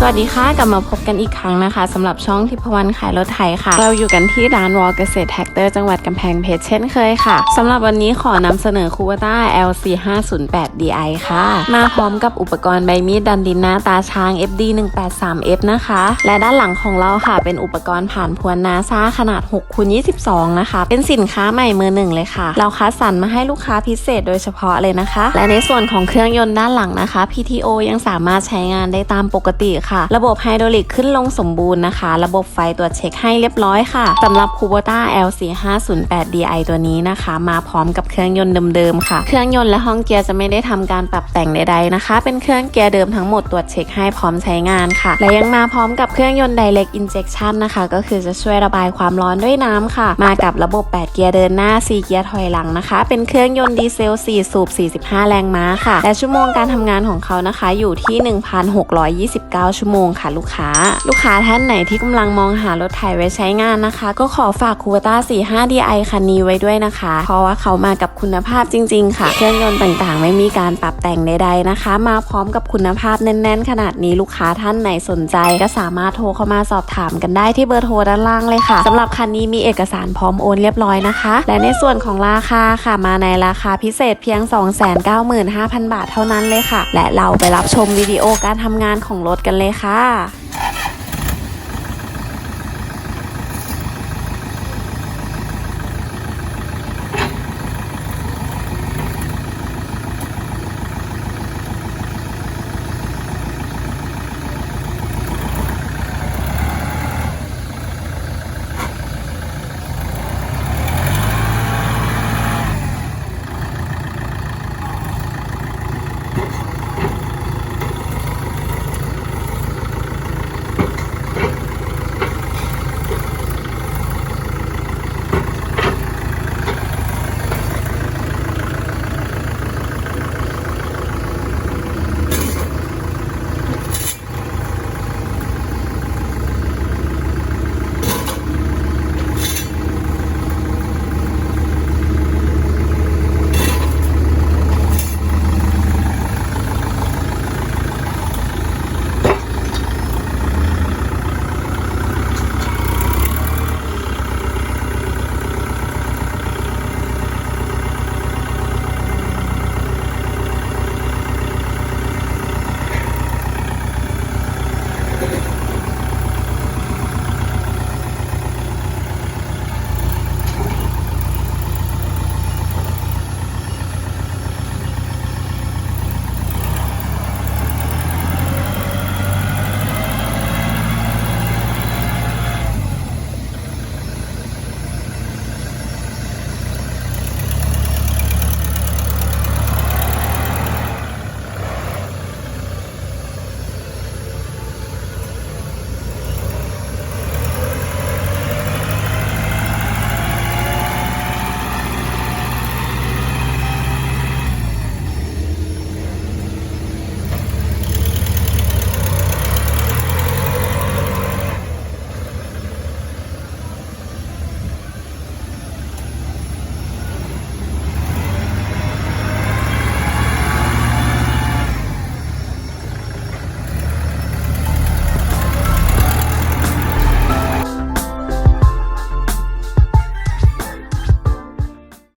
สวัสดีค่ะกลับมาพบกันอีกครั้งนะคะสำหรับช่องทิพวรรณขายรถไถค่ะ เราอยู่กันที่ร้านวอลเกษตรแท็กเตอร์จังหวัดกำแพงเพชรเช่นเคยค่ะสำหรับวันนี้ขอนำเสนอคูเวต้า LC 5 0 8 DI ค่ะ มาพร้อมกับอุปกรณ์ใบมีดดันดินหน้าตาช้าง FD 1 8 3 F นะคะ และด้านหลังของเราค่ะ เป็นอุปกรณ์ผ่านพวนนาซาขนาด6คูณ22 นะคะ เป็นสินค้าใหม่มือหนึ่งเลยค่ะ เราคัดสรรมาให้ลูกค้าพิเศษโดยเฉพาะเลยนะคะ และในส่วนของเครื่องยนต์ด้านหลังนะคะ PTO ยังสามารถใช้งานได้ตามปกติค่ะ ระบบไฮดรอลิกขึ้นลงสมบูรณ์นะคะ ระบบไฟตรวจเช็คให้เรียบร้อยค่ะสำหรับ Kubota LC 5 0 8 DI ตัวนี้นะคะ มาพร้อมกับเครื่องยนต์เดิมๆค่ะ เครื่องยนต์และห้องเกียร์จะไม่ได้ทำการปรับแต่งใดๆนะคะ เป็นเครื่องเกียร์เดิมทั้งหมดตรวจเช็คให้พร้อมใช้งานค่ะ และยังมาพร้อมกับเครื่องยนต์ Direct Injection นะคะ ก็คือจะช่วยระบายความร้อนด้วยน้ำค่ะ มากับระบบ 8 เกียร์เดินหน้า 4 เกียร์ถอยหลังนะคะ เป็นเครื่องยนต์ดีเซล 4 สูบ 45 แรงม้าค่ะ และชั่วโมงการทำงานของเขานะคะ อยู่ที่ 1,629ชั่วโมงค่ะลูกค้า ลูกค้าท่านไหนที่กำลังมองหารถไถไว้ใช้งานนะคะ ก็ขอฝากคูเวต้า45 DI คันนี้ไว้ด้วยนะคะ เพราะว่าเขามากับคุณภาพจริง ๆ ค่ะ เครื่องยนต์ต่างๆ ไม่มีการปรับแต่งใดๆนะคะ มาพร้อมกับคุณภาพแน่น ๆ ขนาดนี้ลูกค้าท่านไหนสนใจ ก็สามารถโทรเข้ามาสอบถามกันได้ที่เบอร์โทรด้านล่างเลยค่ะสำหรับคันนี้มีเอกสารพร้อมโอนเรียบร้อยนะคะ และในส่วนของราคาค่ะมาในราคาพิเศษเพียง 295,000 บาทเท่านั้นเลยค่ะ และเราไปรับชมวิดีโอการทำงานของรถกันเลยเลยค่ะ